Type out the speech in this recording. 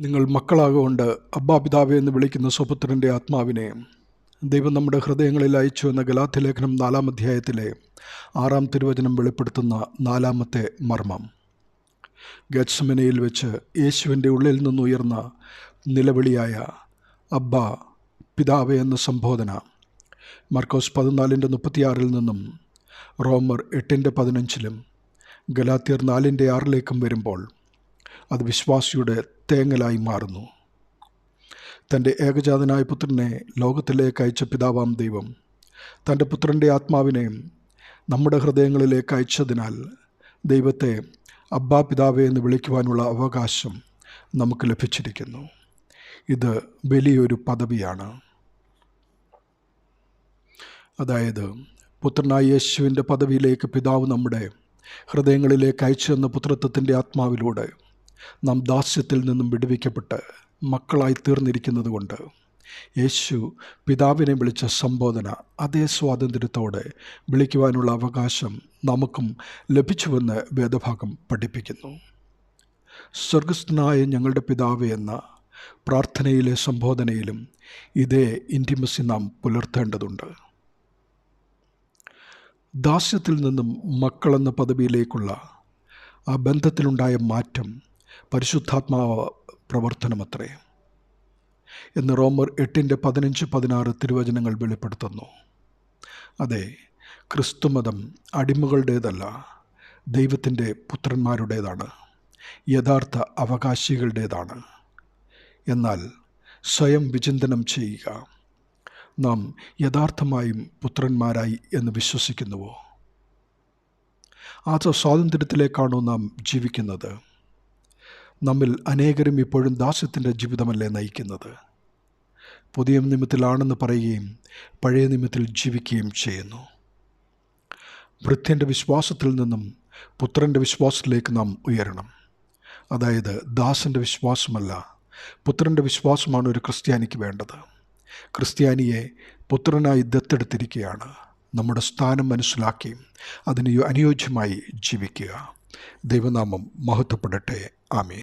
നിങ്ങൾ മക്കളാകൊണ്ട് അബ്ബാ പിതാവേ എന്ന് വിളിക്കുന്ന സ്വപുത്രന്റെ ആത്മാവിനെ ദൈവം നമ്മുടെ ഹൃദയങ്ങളിൽ അയച്ചു എന്ന ഗലാത്തിലേഖനം നാലാം അധ്യായത്തിലെ ആറാം തിരുവചനം വെളിപ്പെടുത്തുന്ന നാലാമത്തെ മർമ്മം. ഗത്സമനയിൽ വെച്ച് യേശുവിന്റെ ഉള്ളിൽ നിന്നുയർന്ന നിലവിളിയായ അബ്ബ പിതാവ് എന്ന സംബോധന. മർക്കോസ് പതിനാലിന്റെ മുപ്പത്തിയാറിൽ നിന്നും റോമർ എട്ടിന്റെ പതിനഞ്ചിലും ഗലാത്തിയർ നാലിന്റെ ആറിലേക്കും വരുമ്പോൾ അത് വിശ്വാസിയുടെ തേങ്ങലായി മാറുന്നു. തന്റെ ഏകജാതനായ പുത്രനെ ലോകത്തിലേക്ക് അയച്ച പിതാവാം ദൈവം തന്റെ പുത്രന്റെ ആത്മാവിനെ നമ്മുടെ ഹൃദയങ്ങളിലേക്ക് അയച്ചതിനാൽ ദൈവത്തെ അബ്ബാ പിതാവേ എന്ന് വിളിക്കുവാനുള്ള അവകാശം നമുക്ക് ലഭിച്ചിരിക്കുന്നു. ഇത് വലിയൊരു പദവിയാണ്. അതായത് പുത്രനായ യേശുവിന്റെ പദവിയിലേക്ക് പിതാവ് നമ്മുടെ ഹൃദയങ്ങളിലേക്ക് അയച്ചു എന്ന പുത്രത്വത്തിന്റെ ആത്മാവിലൂടെ നാം ദാസ്യത്തിൽ നിന്നും വിടുവിക്കപ്പെട്ട് മക്കളായി തീർന്നിരിക്കുന്നത് കൊണ്ട് യേശു പിതാവിനെ വിളിച്ച സംബോധന അതേ സ്വാതന്ത്ര്യത്തോടെ വിളിക്കുവാനുള്ള അവകാശം നമുക്കും ലഭിച്ചുവെന്ന് വേദഭാഗം പഠിപ്പിക്കുന്നു. സ്വർഗസ്ഥനായ ഞങ്ങളുടെ പിതാവ് എന്ന പ്രാർത്ഥനയിലെ സംബോധനയിലും ഇതേ ഇന്റിമസി നാം പുലർത്തേണ്ടതുണ്ട്. ദാസ്യത്തിൽ നിന്നും മക്കളെന്ന പദവിയിലേക്കുള്ള ആ ബന്ധത്തിലുണ്ടായ മാറ്റം പരിശുദ്ധാത്മാവ് പ്രവർത്തനമത്രേ. എന്ന് റോമർ എട്ടിന്റെ പതിനഞ്ച് പതിനാറ് തിരുവചനങ്ങൾ വെളിപ്പെടുത്തുന്നു. അതെ ക്രിസ്തുമതം അടിമകളുടേതല്ല ദൈവത്തിന്റെ പുത്രന്മാരുടേതാണ് യഥാർത്ഥ അവകാശികളുടേതാണ്. എന്നാൽ സ്വയം വിചിന്തനം ചെയ്യുക നാം യഥാർത്ഥമായും പുത്രന്മാരായി എന്ന് വിശ്വസിക്കുന്നുവോ? ആ സ്വാതന്ത്ര്യത്തിലേക്കാണോ നാം ജീവിക്കുന്നത്? നമ്മിൽ അനേകരും ഇപ്പോഴും ദാസ്യത്തിന്റെ ജീവിതമല്ലേ നയിക്കുന്നത്. പുതിയ നിമിത്തിലാണെന്ന് പറയുകയും പഴയ നിമിത്തിൽ ജീവിക്കുകയും ചെയ്യുന്നു. വൃത്യന്റെ വിശ്വാസത്തിൽ നിന്നും പുത്രന്റെ വിശ്വാസത്തിലേക്ക് നാം ഉയരണം. അതായത് ദാസന്റെ വിശ്വാസമല്ല പുത്രന്റെ വിശ്വാസമാണ് ഒരു ക്രിസ്ത്യാനിക്ക് വേണ്ടത്. ക്രിസ്ത്യാനിയെ പുത്രനായി ദത്തെടുത്തിരിക്കുകയാണ്. നമ്മുടെ സ്ഥാനം മനസ്സിലാക്കി അതിന് അനുയോജ്യമായി ജീവിക്കുക. ദൈവനാമം മഹത്വപ്പെടട്ടെ. ആമേ